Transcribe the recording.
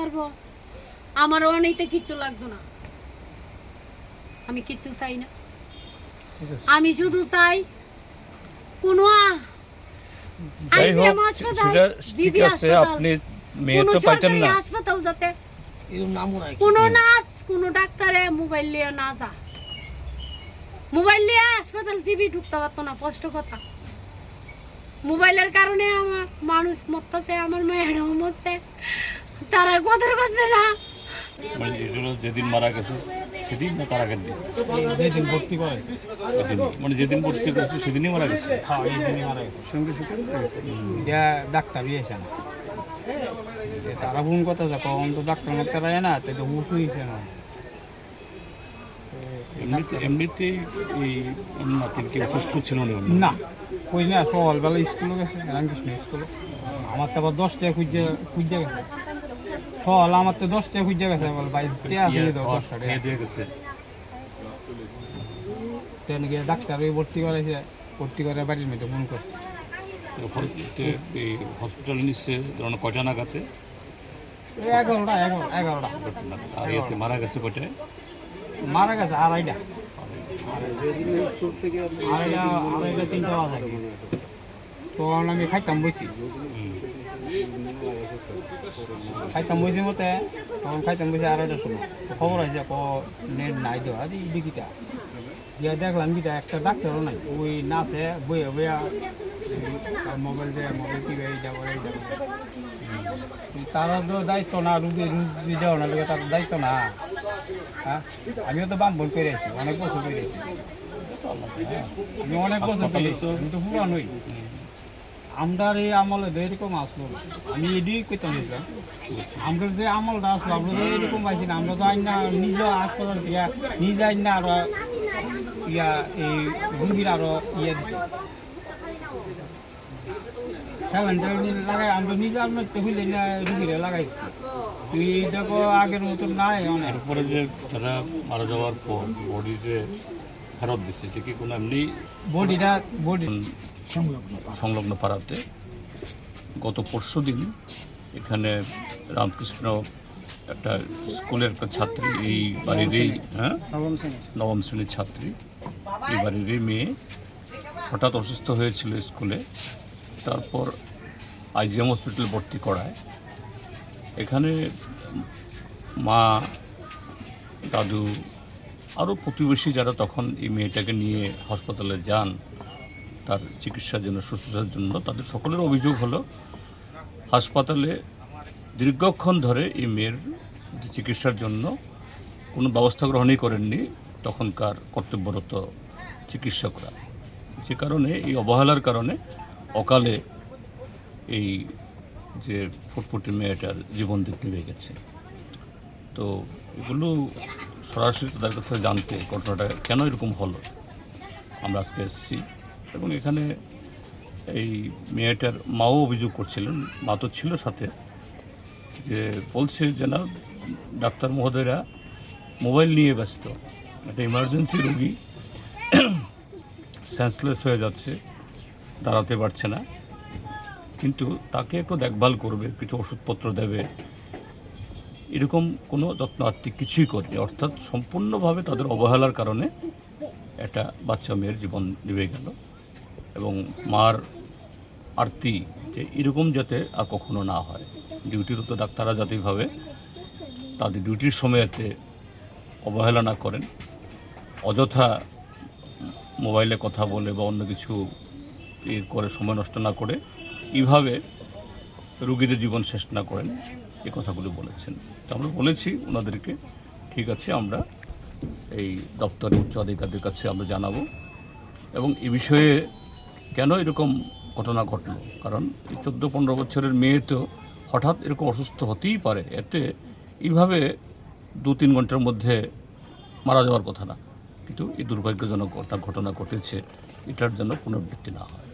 পারব? আমার অনেকতে কিচ্ছু লাগতো না। আমি কিচ্ছু চাই না। আমি শুধু চাই কোনো আপনি মেয়ে তো পাইতেন না। হাসপাতাল যাতে কোনো নার্স কোনো ডাক্তারে মোবাইল নিয়ে না যা মোবাইল নিয়ে হাসপাতাল জিবি ঢুকতে পারতো না স্পষ্ট কথা। মোবাইলের কারণে আমার মানুষ মরতেছে আমার মেয়েরাও মরছে। তারা কদর করছে না? মানে যেদিন মারা গেছে সেদিন না তার আগের দিন? যেদিন ভর্তি করেছে মানে যেদিন ভর্তি করেছে সেদিনই মারা গেছে? হ্যাঁ এই দিনই মারা গেছে। সঙ্গে সঙ্গে? ডাক্তার এসে না। তারা ফোন কথা যা কখন তো ডাক্তার মারতে পারে না তাই তো হুশ না। এমনিতে এমনিতেই এই নাতির কি অসুস্থ ছিল না? না। কই না সকালবেলা স্কুলে গেছে রামকৃষ্ণ স্কুলে। আমার তো আবার দশটায় খুঁজে খুঁজে গেছে। সকাল আমার তো দশটায় খুঁজে গেছে বলে দশটায় খেয়ে দিয়ে গেছে? ট্রেন গিয়ে ডাক্তার ওই ভর্তি করেছে ভর্তি করে বাড়ির মেয়েটা ফোন করছে হসপিটালে নিচ্ছে ধরুন কয়টা নাগাতে? এগারোটা এগারো এগারোটা। আর ইয়েতে মারা গেছে কয়টায়? মারা গেছে আড়াইটা। আড়াইটা আড়াইটা তিনটা বাজে। তখন আমি খাইতাম বসি। খাইতাম বসি মতে, তখন খাইতাম বসি আড়াইটার সময়। খবর আছে ক নেট নাই তো আরে দেখিটা গিয়া দেখলাম কিটা একটা ডাক্তারও নাই। ওই নাচে, বইয়া বইয়া। মোবাইল দিয়ে মোবাইল টিভি এইটা করে এইটা। তারা তো দায়িত্ব না রুগী রুগী দেওয়া না তার দায়িত্ব না। হ্যাঁ আমিও তো বাম বন করে আছি, অনেক বছর করে আছি। আমি অনেক বছর করে আছি আমি তো পুরা নই আমরা এই আমলে এরকম আসলো। আমি কইতাম বুঝলাম আমরা যে আমলটা আসলো, আমরা তো এরকম পাইছি না। আমরা তো আইন না, নিজ হাসপাতাল থেকে নিজে আইন না আরও ইয়া, এই রুগীর আরও ইয়ে দিছে। স্যালাইনটা লাগাই, আমরা নিজে না লাগাইছি তুই দেখো আগের মতন নাই অনেক। এরপরে যে তারা মারা যাওয়ার পর বডি যে ফেরত দিচ্ছে এটা কি কোনো এমনি বডিটা বডি সংলগ্ন পাড়াতে? গত পরশু দিন এখানে রামকৃষ্ণ একটা স্কুলের একটা ছাত্রী এই বাড়িরই হ্যাঁ? নবম শ্রেণির ছাত্রী এই বাড়িরই মেয়ে হঠাৎ অসুস্থ হয়েছিল স্কুলে। তারপর আইজিএম হসপিটালে ভর্তি করায়। এখানে মা দাদু আরও প্রতিবেশী যারা তখন এই মেয়েটাকে নিয়ে হাসপাতালে যান, তার চিকিৎসার জন্য, শুশ্রূষার জন্য, তাদের সকলের অভিযোগ হলো, হাসপাতালে দীর্ঘক্ষণ ধরে এই মেয়ের চিকিৎসার জন্য কোনো ব্যবস্থা গ্রহণই করেননি তখনকার কর্তব্যরত চিকিৎসকরা। যে কারণে, এই অবহেলার কারণে অকালে এই যে ফুটফুটি মেয়েটার জীবন দিক নিভে গেছে। তো এগুলো সরাসরি তাদের কাছে জানতে ঘটনাটা কেন এরকম হলো? আমরা আজকে এসেছি এবং এখানে এই মেয়েটার মাও অভিযোগ করছিলেন, মা তো ছিল সাথে, যে বলছে যে না, ডাক্তার মহোদয়রা মোবাইল নিয়ে ব্যস্ত, একটা ইমার্জেন্সি রুগী সেন্সলেস হয়ে যাচ্ছে, দাঁড়াতে পারছে না, কিন্তু তাকে একটু দেখভাল করবে, কিছু ওষুধপত্র দেবে এরকম কোনো যত্ন আত্মিক কিছুই করেনি। অর্থাৎ সম্পূর্ণভাবে তাদের অবহেলার কারণে একটা বাচ্চা মেয়ের জীবন নিভে গেল এবং মার আরতি যে এরকম যাতে আর কখনো না হয়। ডিউটির ডিউটিরত ডাক্তাররা যাতেভাবে তাদের ডিউটির সময়তে অবহেলা না করেন। অযথা মোবাইলে কথা বলে বা অন্য কিছু করে সময় নষ্ট না করে, এইভাবে রুগীদের জীবন শেষ না করেন এই কথাগুলো বলেছেন। তো আমরা বলেছি ওনাদেরকে, ঠিক আছে, আমরা এই দপ্তরের উচ্চ আধিকারিকের কাছে আমরা জানাব। এবং এ বিষয়ে কেন এরকম ঘটনা ঘটলো? কারণ এই চোদ্দ পনেরো বছরের মেয়ে তো হঠাৎ এরকম অসুস্থ হতেই পারে, এতে এইভাবে দু তিন ঘণ্টার মধ্যে মারা যাওয়ার কথা না। কিন্তু এই দুর্ভাগ্যজনক ঘটনা ঘটনা ঘটেছে, এটার জন্য পুনরাবৃত্তি না হয়।